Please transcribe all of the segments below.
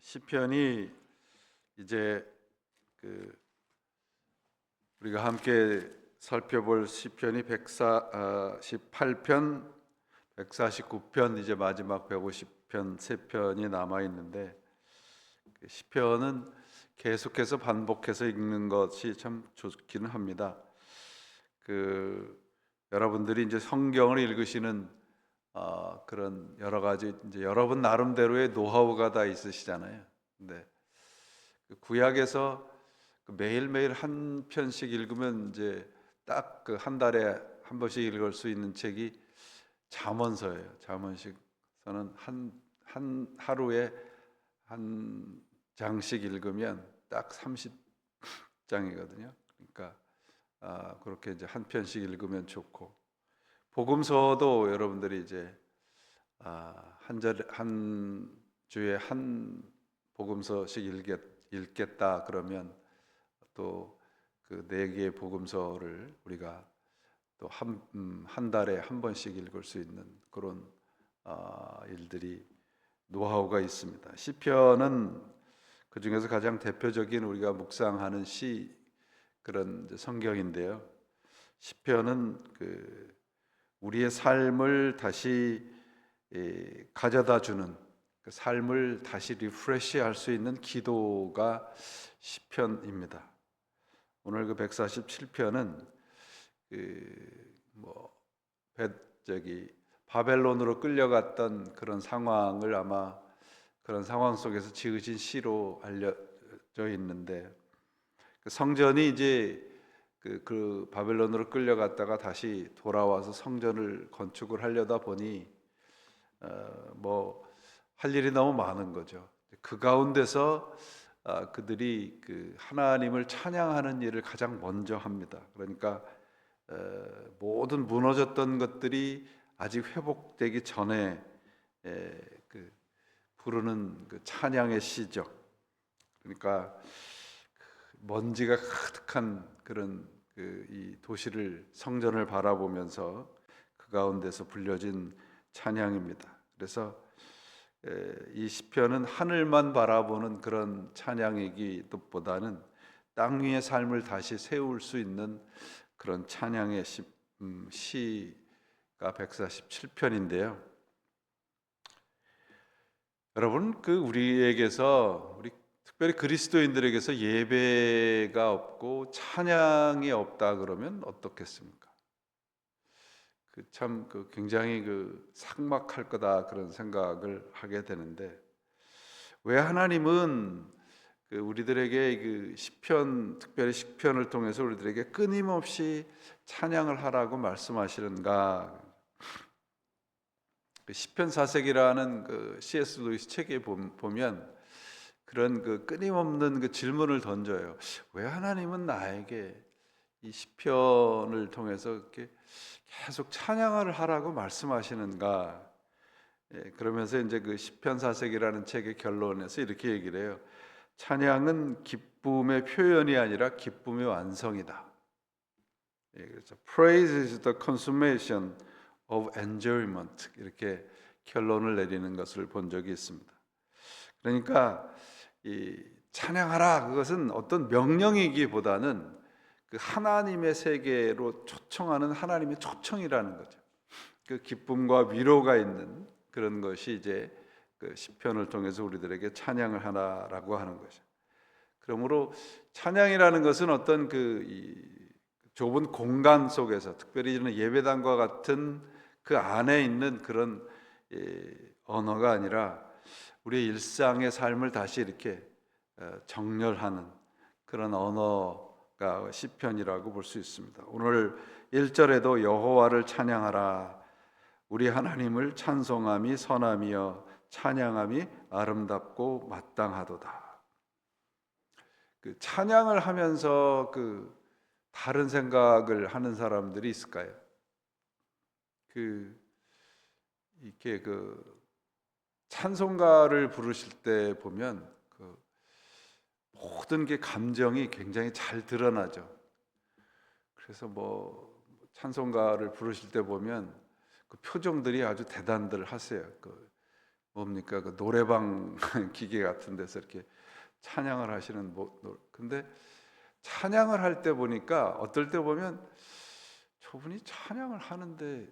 시편이 이제 그 우리가 함께 살펴볼 시편이 148편, 149편 이제 마지막 150편 세 편이 남아 있는데 그 시편은 계속해서 반복해서 읽는 것이 참 좋기는 합니다. 그 여러분들이 이제 성경을 읽으시는 어, 그런 여러 가지 이제 여러분 나름대로의 노하우가 다 있으시잖아요. 근데 그 구약에서 그 매일매일 한 편씩 읽으면 이제 딱 그 한 달에 한 번씩 읽을 수 있는 책이 잠언서예요. 잠언식서는 한, 한 하루에 한 장씩 읽으면 딱 30장이거든요. 그러니까 아, 그렇게 이제 한 편씩 읽으면 좋고 복음서도 여러분들이 이제 아, 한절한 주에 한 복음서씩 읽겠, 읽겠다 그러면 또 그 네 개의 복음서를 우리가 또한 음, 한 달에 한 번씩 읽을 수 있는 그런 아, 일들이 노하우가 있습니다. 시편은 그 중에서 가장 대표적인 우리가 묵상하는 시 그런 성경인데요. 시편은 그 우리의 삶을 다시 예, 가져다 주는 그 삶을 다시 리프레시할 수 있는 기도가 시편입니다. 오늘 그 147편은 그뭐 저기 바벨론으로 끌려갔던 그런 상황을 아마 그런 상황 속에서 지으신 시로 알려져 있는데 그 성전이 이제 그, 그 바벨론으로 끌려갔다가 다시 돌아와서 성전을 건축을 하려다 보니 어, 뭐할 일이 너무 많은 거죠. 그 가운데서 아, 그들이 그 하나님을 찬양하는 일을 가장 먼저 합니다. 그러니까 어, 모든 무너졌던 것들이 아직 회복되기 전에 에, 그 부르는 그 찬양의 시죠. 그러니까 그 먼지가 가득한 그런 그 이 도시를 성전을 바라보면서 그 가운데서 불려진 찬양입니다. 그래서 에, 이 시편은 하늘만 바라보는 그런 찬양이기보다는 땅 위의 삶을 다시 세울 수 있는 그런 찬양의 시, 음, 시가 147편인데요. 여러분 그 우리에게서 우리 특별히 그리스도인들에게서 예배가 없고 찬양이 없다 그러면 어떻겠습니까? 그참그 굉장히 그 삭막할 거다 그런 생각을 하게 되는데 왜 하나님은 그 우리들에게 그 시편 특별히 시편을 통해서 우리들에게 끊임없이 찬양을 하라고 말씀하시는가? 그 시편 사색이라는 그 C.S. 루이스 책에 보면 그런 그 끊임없는 그 질문을 던져요. 왜 하나님은 나에게 이 시편을 통해서 이렇게 계속 찬양을 하라고 말씀하시는가? 예, 그러면서 이제 그 시편 사색이라는 책의 결론에서 이렇게 얘기를 해요. 찬양은 기쁨의 표현이 아니라 기쁨의 완성이다. 예, 그래서 praise is the consummation of enjoyment 이렇게 결론을 내리는 것을 본 적이 있습니다. 그러니까 이 찬양하라 그것은 어떤 명령이기보다는 그 하나님의 세계로 초청하는 하나님의 초청이라는 거죠. 그 기쁨과 위로가 있는 그런 것이 이제 그 시편을 통해서 우리들에게 찬양을 하나라고 하는 것이죠. 그러므로 찬양이라는 것은 어떤 그 좁은 공간 속에서 특별히 이런 예배당과 같은 그 안에 있는 그런 언어가 아니라 우리의 일상의 삶을 다시 이렇게 어, 정렬하는 그런 언어가 시편이라고 볼 수 있습니다. 오늘 1절에도 여호와를 찬양하라 우리 하나님을 찬송함이 선함이여 찬양함이 아름답고 마땅하도다. 그 찬양을 하면서 그 다른 생각을 하는 사람들이 있을까요? 그 이렇게 그 찬송가를 부르실 때 보면 그 모든 게 감정이 굉장히 잘 드러나죠. 그래서 뭐 찬송가를 부르실 때 보면 그 표정들이 아주 대단들 하세요. 그 뭡니까 그 노래방 기계 같은 데서 이렇게 찬양을 하시는 뭐 노- 근데 찬양을 할 때 보니까 어떨 때 보면 저분이 찬양을 하는데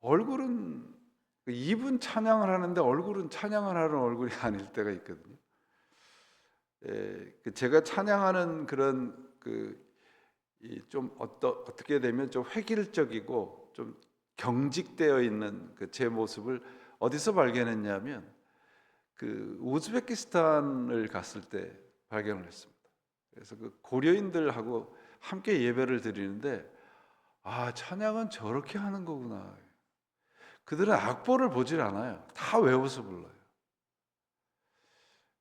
얼굴은 입은 찬양을 하는데 얼굴은 찬양을 하는 얼굴이 아닐 때가 있거든요. 예, 그 제가 찬양하는 그런 그 좀 어떠, 어떻게 되면 좀 획일적이고 좀 경직되어 있는 그 제 모습을 어디서 발견했냐면 그 우즈베키스탄을 갔을 때 발견을 했습니다. 그래서 그 고려인들하고 함께 예배를 드리는데 아 찬양은 저렇게 하는 거구나. 그들은 악보를 보질 않아요. 다 외워서 불러요.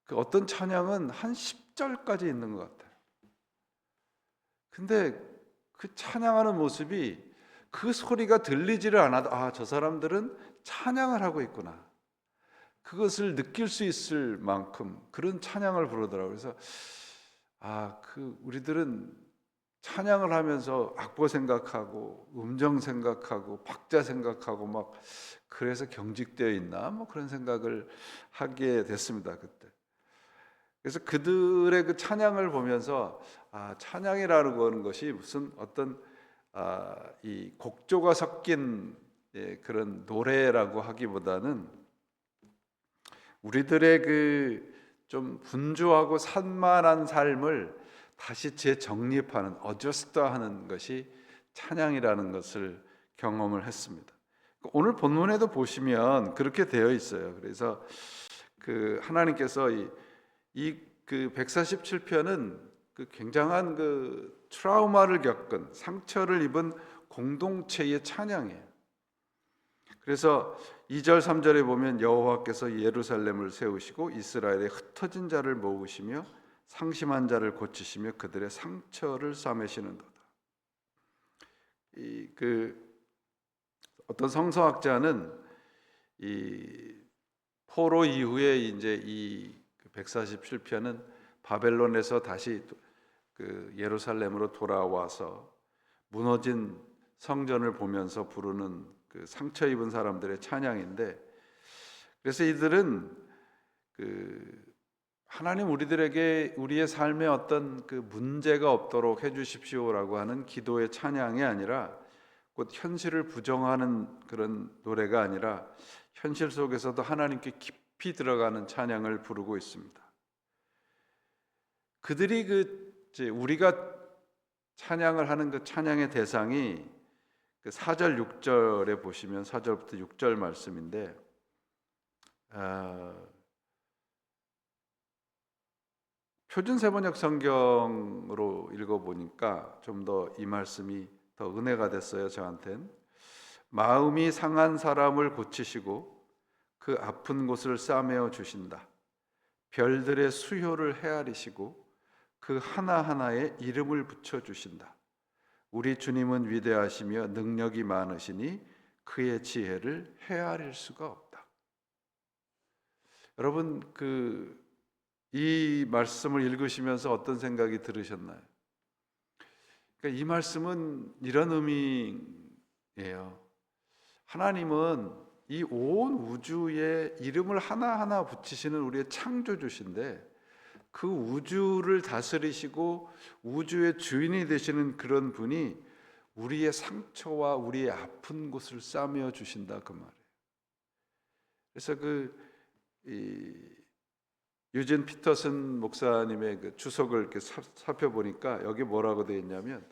그 어떤 찬양은 한 10절까지 있는 것 같아요. 근데 그 찬양하는 모습이 그 소리가 들리지를 않아도 아, 저 사람들은 찬양을 하고 있구나. 그것을 느낄 수 있을 만큼 그런 찬양을 부르더라고요. 그래서 아, 그 우리들은 찬양을 하면서 악보 생각하고 음정 생각하고 박자 생각하고 막 그래서 경직되어 있나 뭐 그런 생각을 하게 됐습니다 그때. 그래서 그들의 그 찬양을 보면서 아 찬양이라는 거는 것이 무슨 어떤 아, 이 곡조가 섞인 예, 그런 노래라고 하기보다는 우리들의 그 좀 분주하고 산만한 삶을 다시 재정립하는 어저스트하는 것이 찬양이라는 것을 경험을 했습니다. 오늘 본문에도 보시면 그렇게 되어 있어요. 그래서 그 하나님께서 이그 147편은 그 굉장한 그 트라우마를 겪은 상처를 입은 공동체의 찬양이에요. 그래서 2절 3절에 보면 여호와께서 예루살렘을 세우시고 이스라엘의 흩어진 자를 모으시며 상심한 자를 고치시며 그들의 상처를 싸매시는도다. 이 그 어떤 성서학자는 이 포로 이후에 이제 이 147편은 바벨론에서 다시 그 예루살렘으로 돌아와서 무너진 성전을 보면서 부르는 그 상처 입은 사람들의 찬양인데 그래서 이들은 그 하나님 우리들에게 우리의 삶에 어떤 그 문제가 없도록 해 주십시오라고 하는 기도의 찬양이 아니라 곧 현실을 부정하는 그런 노래가 아니라 현실 속에서도 하나님께 깊이 들어가는 찬양을 부르고 있습니다. 그들이 그 우리가 찬양을 하는 그 찬양의 대상이 그 4절 6절에 보시면 4절부터 6절 말씀인데 아, 표준 세번역 성경으로 읽어 보니까 좀 더 이 말씀이 더 은혜가 됐어요 저한텐. 마음이 상한 사람을 고치시고 그 아픈 곳을 싸매어 주신다. 별들의 수효를 헤아리시고 그 하나하나에 이름을 붙여 주신다. 우리 주님은 위대하시며 능력이 많으시니 그의 지혜를 헤아릴 수가 없다. 여러분 그 이 말씀을 읽으시면서 어떤 생각이 들으셨나요? 그러니까 이 말씀은 이런 의미예요. 하나님은 이 온 우주에 이름을 하나하나 붙이시는 우리의 창조주신데 그 우주를 다스리시고 우주의 주인이 되시는 그런 분이 우리의 상처와 우리의 아픈 곳을 싸매어 주신다 그 말이에요. 그래서 그 이 유진 피터슨 목사님의 그 주석을 이렇게 살펴보니까 여기 뭐라고 되어 있냐면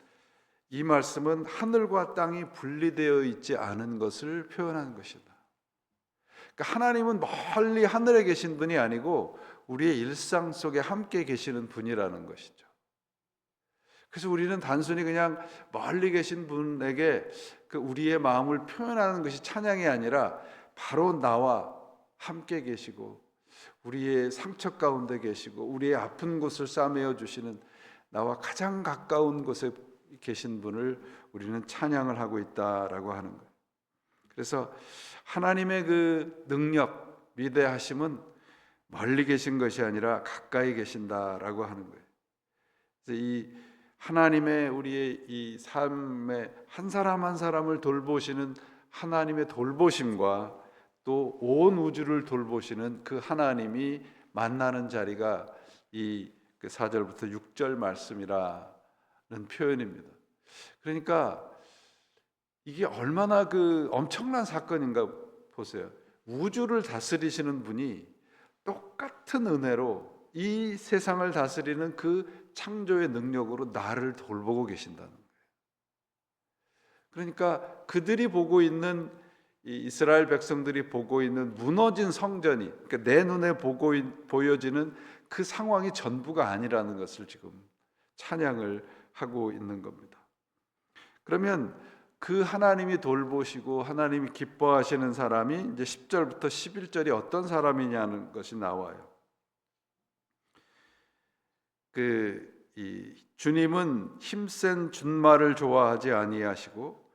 이 말씀은 하늘과 땅이 분리되어 있지 않은 것을 표현한 것이다. 그러니까 하나님은 멀리 하늘에 계신 분이 아니고 우리의 일상 속에 함께 계시는 분이라는 것이죠. 그래서 우리는 단순히 그냥 멀리 계신 분에게 그 우리의 마음을 표현하는 것이 찬양이 아니라 바로 나와 함께 계시고 우리의 상처 가운데 계시고 우리의 아픈 곳을 싸매어 주시는 나와 가장 가까운 곳에 계신 분을 우리는 찬양을 하고 있다라고 하는 거예요. 그래서 하나님의 그 능력, 위대하심은 멀리 계신 것이 아니라 가까이 계신다라고 하는 거예요. 그래서 이 하나님의 우리의 이 삶의 한 사람 한 사람을 돌보시는 하나님의 돌보심과 또 온 우주를 돌보시는 그 하나님이 만나는 자리가 이그 4절부터 6절 말씀이라는 표현입니다. 그러니까 이게 얼마나 그 엄청난 사건인가 보세요. 우주를 다스리시는 분이 똑같은 은혜로 이 세상을 다스리는 그 창조의 능력으로 나를 돌보고 계신다는 거예요. 그러니까 그들이 보고 있는 이 이스라엘 백성들이 보고 있는 무너진 성전이 그러니까 내 눈에 보고 있- 보여지는 그 상황이 전부가 아니라는 것을 지금 찬양을 하고 있는 겁니다. 그러면 그 하나님이 돌보시고 하나님이 기뻐하시는 사람이 이제 10절부터 11절이 어떤 사람이냐는 것이 나와요. 그이 주님은 힘센 준말을 좋아하지 아니하시고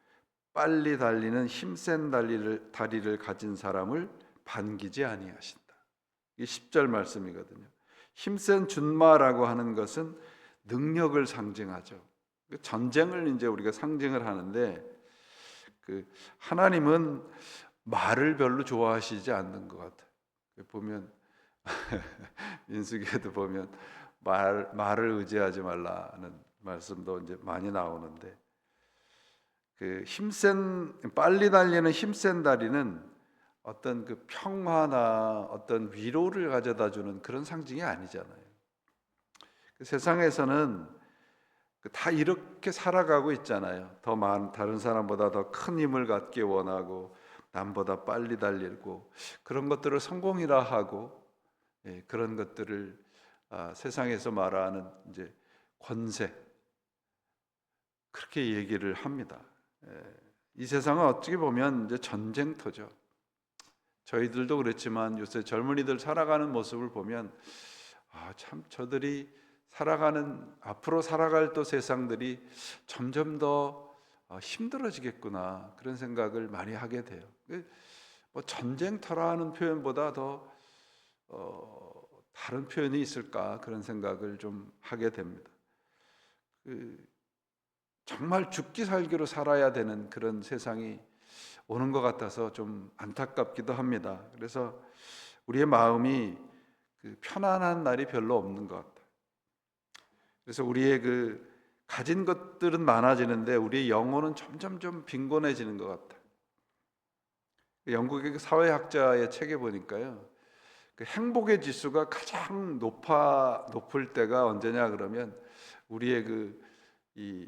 빨리 달리는 힘센 다리를 다리를 가진 사람을 반기지 아니하신다. 이 10절 말씀이거든요. 힘센 준마라고 하는 것은 능력을 상징하죠. 그 전쟁을 이제 우리가 상징을 하는데 그 하나님은 말을 별로 좋아하시지 않는 것 같아요. 보면 민수기에도 보면 말 말을 의지하지 말라는 말씀도 이제 많이 나오는데 그 힘센 빨리 달리는 힘센 다리는 어떤 그 평화나 어떤 위로를 가져다 주는 그런 상징이 아니잖아요. 그 세상에서는 그다 이렇게 살아가고 있잖아요. 더 많은 다른 사람보다 더 큰 힘을 갖기 원하고 남보다 빨리 달리고 그런 것들을 성공이라 하고 예, 그런 것들을 아, 세상에서 말하는 이제 권세 그렇게 얘기를 합니다. 예, 이 세상은 어떻게 보면 이제 전쟁터죠. 저희들도 그렇지만 요새 젊은이들 살아가는 모습을 보면 아, 참 저들이 살아가는 앞으로 살아갈 또 세상들이 점점 더 어, 힘들어지겠구나 그런 생각을 많이 하게 돼요. 그, 뭐 전쟁터라는 표현보다 더 어, 다른 표현이 있을까 그런 생각을 좀 하게 됩니다. 그, 정말 죽기 살기로 살아야 되는 그런 세상이 오는 것 같아서 좀 안타깝기도 합니다. 그래서 우리의 마음이 그 편안한 날이 별로 없는 것 같아요. 그래서 우리의 그 가진 것들은 많아지는데 우리의 영혼은 점점 좀 빈곤해지는 것 같아요. 영국의 그 사회학자의 책에 보니까요. 그 행복의 지수가 가장 높아 높을 때가 언제냐 그러면 우리의 그 이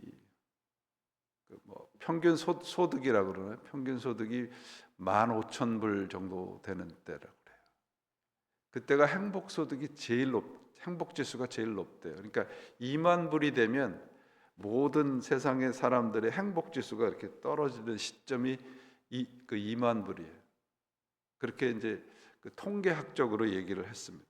뭐 평균 소, 소득이라 그러나요? 평균 소득이 만 오천 불 정도 되는 때라고 그래요. 그때가 행복 소득이 제일 높, 행복 지수가 제일 높대요. 그러니까 2만 불이 되면 모든 세상의 사람들의 행복 지수가 이렇게 떨어지는 시점이 이, 그 2만 불이에요. 그렇게 이제 그 통계학적으로 얘기를 했습니다.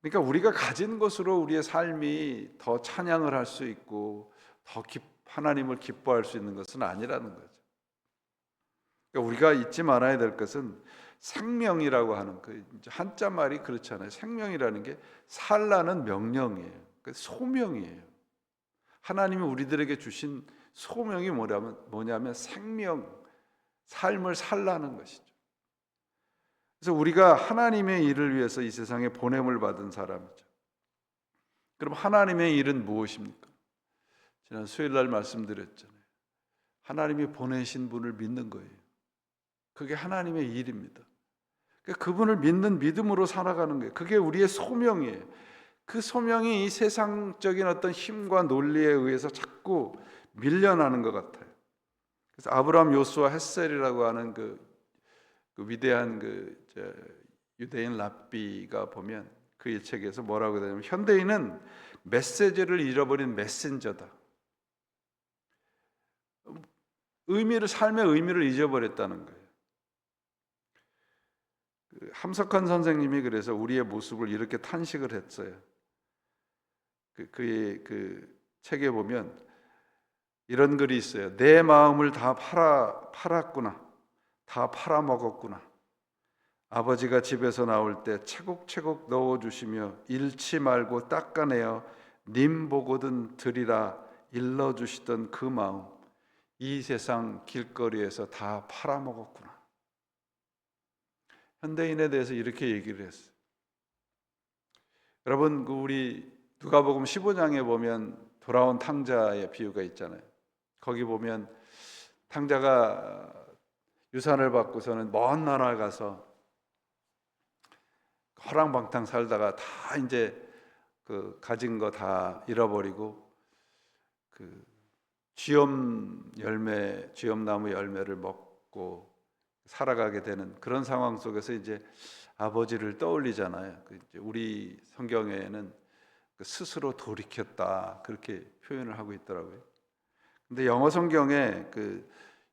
그러니까 우리가 가진 것으로 우리의 삶이 더 찬양을 할 수 있고 더 기, 하나님을 기뻐할 수 있는 것은 아니라는 거죠. 그러니까 우리가 잊지 말아야 될 것은 생명이라고 하는 그 한자 말이 그렇잖아요. 생명이라는 게 살라는 명령이에요. 그 소명이에요. 하나님이 우리들에게 주신 소명이 뭐냐면 뭐냐면 생명, 삶을 살라는 것이죠. 그래서 우리가 하나님의 일을 위해서 이 세상에 보냄을 받은 사람이죠. 그럼 하나님의 일은 무엇입니까? 지난 수요일 날 말씀드렸잖아요. 하나님이 보내신 분을 믿는 거예요. 그게 하나님의 일입니다. 그러니까 그분을 믿는 믿음으로 살아가는 거예요. 그게 우리의 소명이에요. 그 소명이 이 세상적인 어떤 힘과 논리에 의해서 자꾸 밀려나는 것 같아요. 그래서 아브라함 요수와 햇셀이라고 하는 그, 그 위대한 그 유대인 랍비가 보면 그의 책에서 뭐라고 되냐면 현대인은 메시지를 잃어버린 메신저다. 의미를 삶의 의미를 잊어버렸다는 거예요. 그 함석헌 선생님이 그래서 우리의 모습을 이렇게 탄식을 했어요. 그 그의 그 책에 보면 이런 글이 있어요. 내 마음을 다 팔아 팔았구나. 다 팔아 먹었구나. 아버지가 집에서 나올 때 차곡차곡 넣어 주시며 잃지 말고 닦아내어 님 보거든 드리라 일러 주시던 그 마음 이 세상 길거리에서 다 팔아먹었구나. 현대인에 대해서 이렇게 얘기를 했어요. 여러분 그 우리 누가복음 15장에 보면 돌아온 탕자의 비유가 있잖아요. 거기 보면 탕자가 유산을 받고서는 먼 나라 가서 허랑방탕 살다가 다 이제 그 가진 거 다 잃어버리고 그 쥐엄 열매, 쥐엄나무 열매를 먹고 살아가게 되는 그런 상황 속에서 이제 아버지를 떠올리잖아요. 그 우리 성경에는 그 스스로 돌이켰다 그렇게 표현을 하고 있더라고요. 근데 영어 성경에 그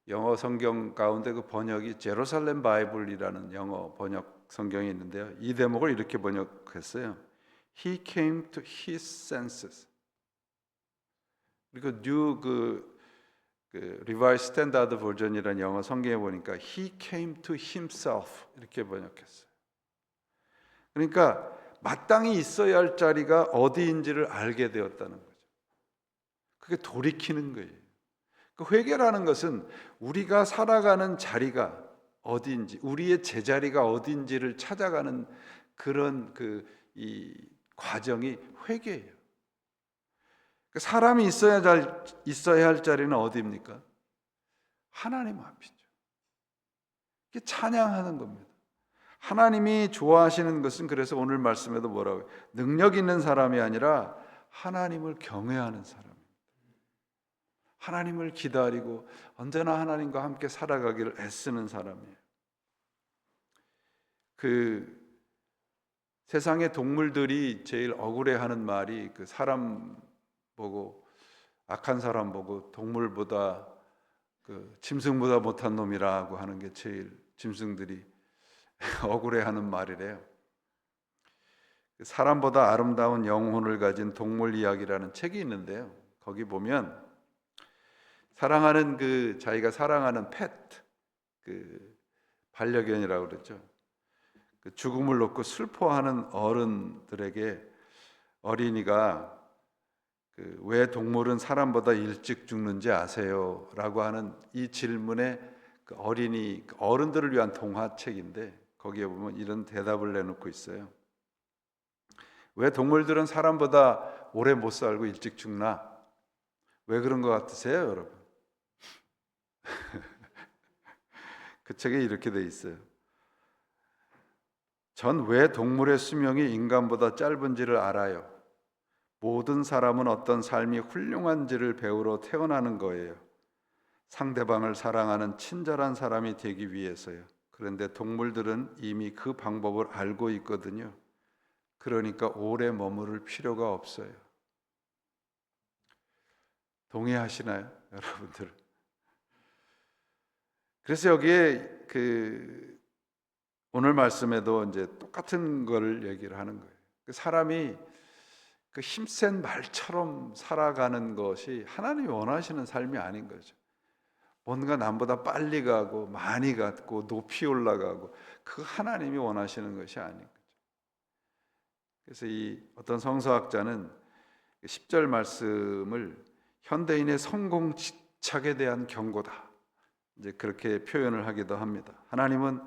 영어 성경 가운데 그 번역이 제루살렘 바이블이라는 영어 번역 성경이 있는데요. 이 대목을 이렇게 번역했어요. He came to his senses. 그리고 뉴 그, 그 Revised Standard Version이라는 영어 성경에 보니까 He came to himself 이렇게 번역했어요. 그러니까 마땅히 있어야 할 자리가 어디인지를 알게 되었다는 거죠. 그게 돌이키는 거예요. 그 회개라는 것은 우리가 살아가는 자리가 어디인지, 우리의 제자리가 어디인지를 찾아가는 그런 그 이 과정이 회개예요. 그 사람이 있어야 할 있어야 할 자리는 어디입니까? 하나님 앞이죠. 이게 찬양하는 겁니다. 하나님이 좋아하시는 것은 그래서 오늘 말씀에도 뭐라고 해요? 능력 있는 사람이 아니라 하나님을 경외하는 사람입니다. 하나님을 기다리고 언제나 하나님과 함께 살아가기를 애쓰는 사람이에요. 그 세상의 동물들이 제일 억울해하는 말이 그 사람 보고 악한 사람 보고 동물보다 그 짐승보다 못한 놈이라고 하는 게 제일 짐승들이 억울해하는 말이래요. 그 사람보다 아름다운 영혼을 가진 동물 이야기라는 책이 있는데요. 거기 보면 사랑하는 그 자기가 사랑하는 펫, 그 반려견이라고 그러죠. 그 죽음을 놓고 슬퍼하는 어른들에게 어린이가 그 왜 동물은 사람보다 일찍 죽는지 아세요?라고 하는 이 질문에 그 어린이 그 어른들을 위한 동화책인데 거기에 보면 이런 대답을 내놓고 있어요. 왜 동물들은 사람보다 오래 못 살고 일찍 죽나? 왜 그런 것 같으세요, 여러분? 그 책에 이렇게 돼 있어요. 전 왜 동물의 수명이 인간보다 짧은지를 알아요. 모든 사람은 어떤 삶이 훌륭한지를 배우러 태어나는 거예요. 상대방을 사랑하는 친절한 사람이 되기 위해서요. 그런데 동물들은 이미 그 방법을 알고 있거든요. 그러니까 오래 머무를 필요가 없어요. 동의하시나요, 여러분들? 그래서 여기에 그 오늘 말씀에도 이제 똑같은 거를 얘기를 하는 거예요. 그 사람이 그 힘센 말처럼 살아가는 것이 하나님이 원하시는 삶이 아닌 거죠. 뭔가 남보다 빨리 가고 많이 갔고 높이 올라가고 그 하나님이 원하시는 것이 아닌 거죠. 그래서 이 어떤 성서학자는 10절 말씀을 현대인의 성공 집착에 대한 경고다. 이제 그렇게 표현을 하기도 합니다. 하나님은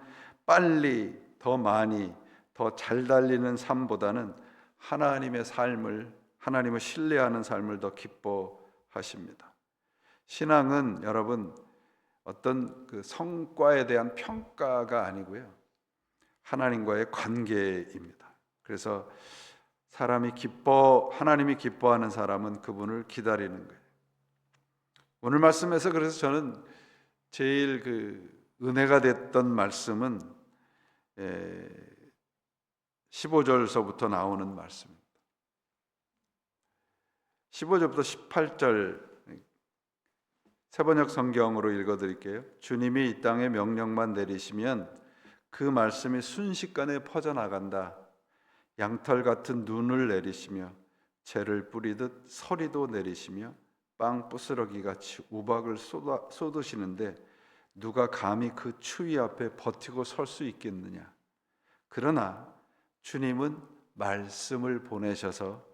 빨리 더 많이 더 잘 달리는 삶보다는 하나님의 삶을 하나님을 신뢰하는 삶을 더 기뻐하십니다. 신앙은 여러분 어떤 그 성과에 대한 평가가 아니고요. 하나님과의 관계입니다. 그래서 사람이 기뻐 하나님이 기뻐하는 사람은 그분을 기다리는 거예요. 오늘 말씀에서 그래서 저는 제일 그 은혜가 됐던 말씀은 15절서부터 나오는 말씀입니다. 15절부터 18절 세번역 성경으로 읽어 드릴게요. 주님이 이 땅에 명령만 내리시면 그 말씀이 순식간에 퍼져 나간다. 양털 같은 눈을 내리시며 재를 뿌리듯 서리도 내리시며 빵 부스러기 같이 우박을 쏟아, 쏟으시는데 누가 감히 그 추위 앞에 버티고 설 수 있겠느냐? 그러나 주님은 말씀을 보내셔서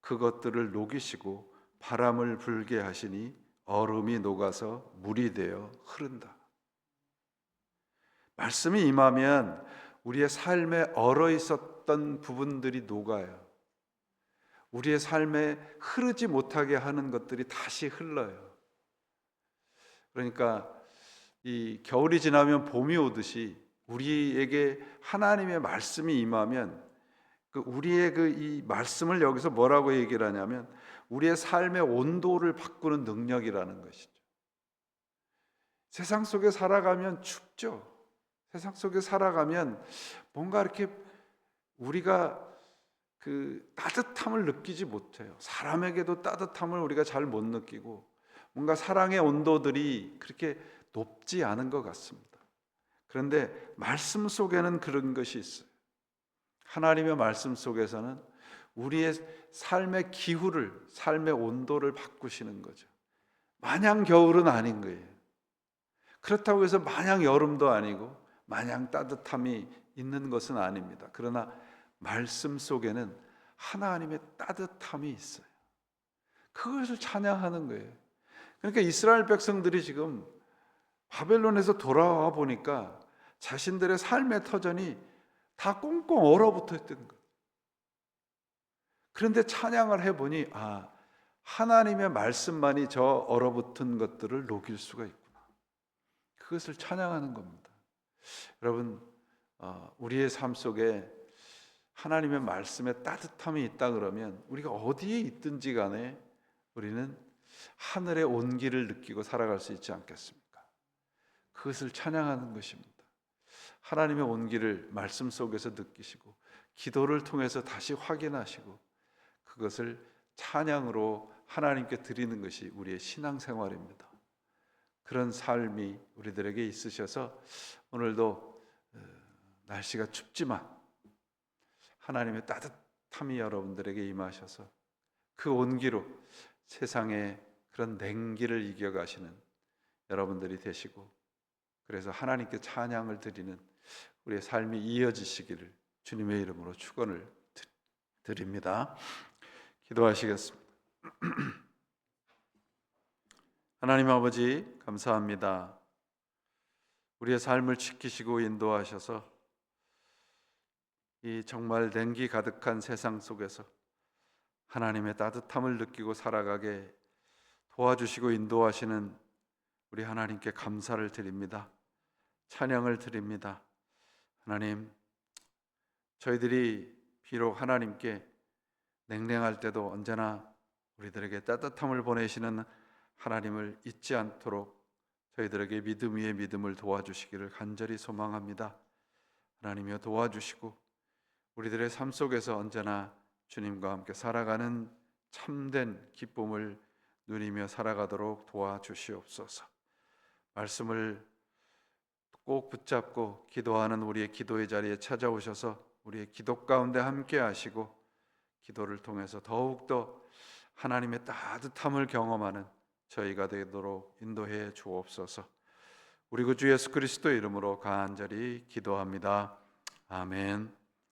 그것들을 녹이시고 바람을 불게 하시니 얼음이 녹아서 물이 되어 흐른다. 말씀이 임하면 우리의 삶에 얼어 있었던 부분들이 녹아요. 우리의 삶에 흐르지 못하게 하는 것들이 다시 흘러요. 그러니까 이 겨울이 지나면 봄이 오듯이 우리에게 하나님의 말씀이 임하면 그 우리의 그 이 말씀을 여기서 뭐라고 얘기를 하냐면 우리의 삶의 온도를 바꾸는 능력이라는 것이죠. 세상 속에 살아가면 춥죠. 세상 속에 살아가면 뭔가 이렇게 우리가 그 따뜻함을 느끼지 못해요. 사람에게도 따뜻함을 우리가 잘 못 느끼고 뭔가 사랑의 온도들이 그렇게 높지 않은 것 같습니다. 그런데 말씀 속에는 그런 것이 있어요. 하나님의 말씀 속에서는 우리의 삶의 기후를, 삶의 온도를 바꾸시는 거죠. 마냥 겨울은 아닌 거예요. 그렇다고 해서 마냥 여름도 아니고 마냥 따뜻함이 있는 것은 아닙니다. 그러나 말씀 속에는 하나님의 따뜻함이 있어요. 그것을 찬양하는 거예요. 그러니까 이스라엘 백성들이 지금 바벨론에서 돌아와 보니까 자신들의 삶의 터전이 다 꽁꽁 얼어붙어 있던 거예요. 그런데 찬양을 해보니 아 하나님의 말씀만이 저 얼어붙은 것들을 녹일 수가 있구나. 그것을 찬양하는 겁니다. 여러분 어, 우리의 삶 속에 하나님의 말씀에 따뜻함이 있다 그러면 우리가 어디에 있든지 간에 우리는 하늘의 온기를 느끼고 살아갈 수 있지 않겠습니까? 그것을 찬양하는 것입니다. 하나님의 온기를 말씀 속에서 느끼시고 기도를 통해서 다시 확인하시고 그것을 찬양으로 하나님께 드리는 것이 우리의 신앙생활입니다. 그런 삶이 우리들에게 있으셔서 오늘도 어, 날씨가 춥지만 하나님의 따뜻함이 여러분들에게 임하셔서 그 온기로 세상의 그런 냉기를 이겨가시는 여러분들이 되시고 그래서 하나님께 찬양을 드리는 우리의 삶이 이어지시기를 주님의 이름으로 축원을 드- 드립니다. 기도하시겠습니다. 하나님 아버지 감사합니다. 우리의 삶을 지키시고 인도하셔서 이 정말 냉기 가득한 세상 속에서 하나님의 따뜻함을 느끼고 살아가게 도와주시고 인도하시는 우리 하나님께 감사를 드립니다. 찬양을 드립니다. 하나님, 저희들이 비록 하나님께 냉랭할 때도 언제나 우리들에게 따뜻함을 보내시는 하나님을 잊지 않도록 저희들에게 믿음 위에 믿음을 도와주시기를 간절히 소망합니다. 하나님이여 도와주시고 우리들의 삶 속에서 언제나 주님과 함께 살아가는 참된 기쁨을 누리며 살아가도록 도와주시옵소서. 말씀을 꼭 붙잡고 기도하는 우리의 기도의 자리에 찾아오셔서 우리의 기도 가운데 함께 하시고 기도를 통해서 더욱더 하나님의 따뜻함을 경험하는 저희가 되도록 인도해 주옵소서. 우리 구주 예수 그리스도 이름으로 간절히 기도합니다. 아멘.